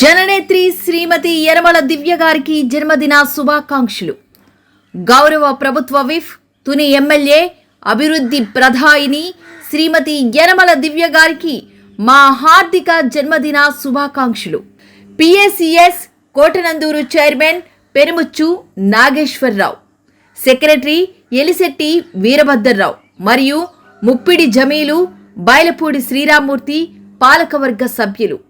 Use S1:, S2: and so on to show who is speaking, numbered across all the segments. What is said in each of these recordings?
S1: జననేత్రి శ్రీమతి యనమల దివ్య గారికి జన్మదిన శుభాకాంక్షలు. గౌరవ ప్రభుత్వ విఫ్ తుని ఎమ్మెల్యే అభివృద్ధి ప్రధాయిని శ్రీమతి యనమల దివ్య గారికి మా హార్దిక జన్మదిన శుభాకాంక్షలు. PACS Kotanandur chairman Perumuchu Nageswararao. Secretary Elisetti Veerabhadrarao మరియు ముప్పిడి జమీలు బయలపూడి శ్రీరామూర్తి పాలకవర్గ సభ్యులు.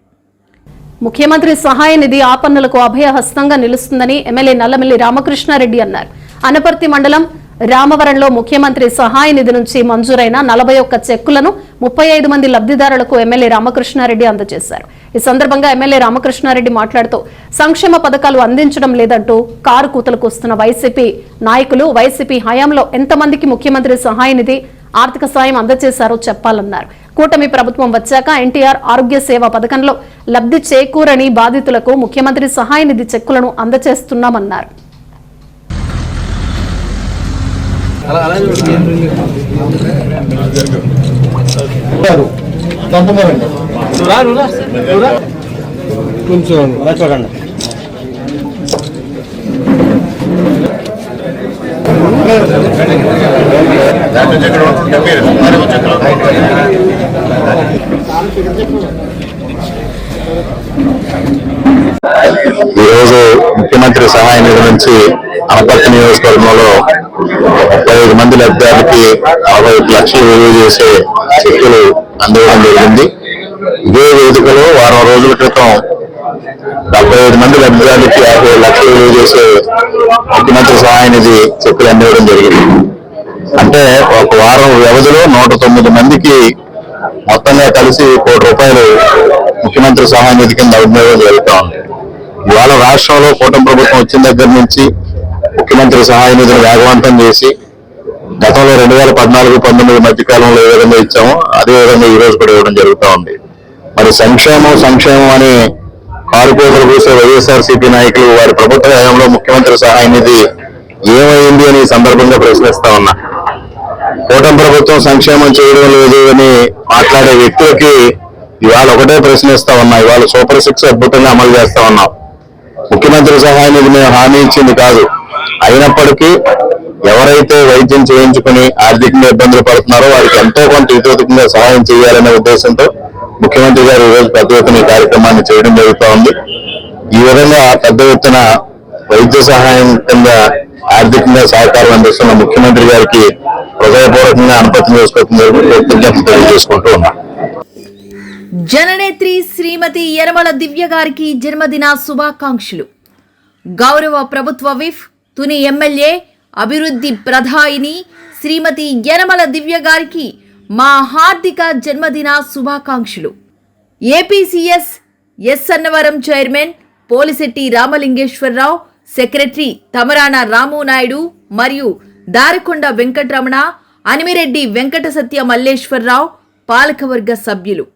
S2: ముఖ్యమంత్రి సహాయ నిధి ఆపన్నులకు అభయహస్తంగా నిలుస్తుందని ఎమ్మెల్యే నల్లమిల్లి రామకృష్ణారెడ్డి అన్నారు. అనపర్తి మండలం రామవరంలో ముఖ్యమంత్రి సహాయ నిధి నుంచి మంజూరైన నలభై ఒక్క చెక్కులను ముప్పై ఐదు మంది లబ్ధిదారులకు ఎమ్మెల్యే రామకృష్ణారెడ్డి అందజేశారు. ఈ సందర్భంగా ఎమ్మెల్యే రామకృష్ణారెడ్డి మాట్లాడుతూ సంక్షేమ పథకాలు అందించడం లేదంటూ కారు కూతలకు వస్తున్న వైసీపీ నాయకులు వైసీపీ హయాంలో ఎంతమందికి ముఖ్యమంత్రి సహాయ నిధి ఆర్థిక సాయం అందజేశారో చెప్పాలన్నారు. కూటమి ప్రభుత్వం వచ్చాక ఎన్టీఆర్ ఆరోగ్య సేవ పథకంలో లబ్ధి చేకూరని బాధితులకు ముఖ్యమంత్రి సహాయ నిధి చెక్కులను అందజేస్తున్నామన్నారు
S3: కొంచెం చూడండి
S4: ఈరోజు ముఖ్యమంత్రి సహాయ నిధి నుంచి అనపర్తి నియోజకవర్గంలో ముప్పై ఐదు మంది లబ్ధిదారులకి అరవై ఐదు లక్షలు విలువ చేసే చెక్కులు అందివ్వడం జరిగింది. ఇదే వేదికలో వారం రోజుల క్రితం డెబ్బై ఐదు మంది లబ్ధిదారులకి యాభై లక్షలు విలువ చేసే ముఖ్యమంత్రి సహాయ నిధి చెక్కులు అందివ్వడం జరిగింది. అంటే ఒక వారం వ్యవధిలో నూట తొమ్మిది మందికి మొత్తంగా కలిసి కోటి రూపాయలు ముఖ్యమంత్రి సహాయ నిధి కింద వినియోగం జరుగుతా ఉంది. ఇవాళ రాష్ట్రంలో కూటమి ప్రభుత్వం వచ్చిన దగ్గర నుంచి ముఖ్యమంత్రి సహాయ నిధిని వేగవంతం చేసి గతంలో రెండు వేల పద్నాలుగు పంతొమ్మిది మధ్య కాలంలో ఏ విధంగా ఇచ్చామో అదే విధంగా ఈ రోజు కూడా ఇవ్వడం జరుగుతూ ఉంది. మరి సంక్షేమం సంక్షేమం అని కారుకోతలు కూసే వైఎస్ఆర్ సిపి నాయకులు వారి ప్రభుత్వ హయాంలో ముఖ్యమంత్రి సహాయ నిధి ఏమైంది అని సందర్భంగా ప్రశ్నిస్తా ఉన్నా. కూటమి ప్రభుత్వం సంక్షేమం చేయడం లేదు అని మాట్లాడే వ్యక్తులకి ఇవాళ ఒకటే ప్రశ్నిస్తా ఉన్నా. ఇవాళ సూపర్ సిక్స్ అద్భుతంగా అమలు చేస్తా ఉన్నాం. ముఖ్యమంత్రి సహాయ నిధి మేము హామీ ఇచ్చింది కాదు. అయినప్పటికీ ఎవరైతే వైద్యం చేయించుకుని ఆర్థికంగా ఇబ్బందులు పడుతున్నారో వారికి ఎంతో కొంత ఇతోధికంగా సహాయం చేయాలనే ఉద్దేశంతో ముఖ్యమంత్రి గారు ఈరోజు పెద్ద ఎత్తున ఈ కార్యక్రమాన్ని చేయడం జరుగుతూ ఉంది. ఈ విధంగా పెద్ద ఎత్తున వైద్య సహాయం కింద ఆర్థికంగా సహకారం అందిస్తున్న ముఖ్యమంత్రి గారికి హృదయపూర్వకంగా అనుమతి చేసుకోవడం కృతజ్ఞతలు తెలియజేసుకుంటూ ఉన్నాం.
S1: జననేత్రి శ్రీమతి యనమల దివ్య గారికి జన్మదిన శుభాకాంక్షలు. గౌరవ ప్రభుత్వ విఫ్ తుని ఎమ్మెల్యే అభివృద్ధి ప్రధాయిని శ్రీమతి యనమల దివ్య గారికి మా హార్దిక జన్మదిన శుభాకాంక్షలు. APCS S Annavaram chairman Polisetti Ramalingeswararao secretary Tamarana Ramu Naidu మరియు దారకొండ వెంకటరమణ అనిమిరెడ్డి వెంకట సత్య మల్లేశ్వరరావు పాలకవర్గ సభ్యులు.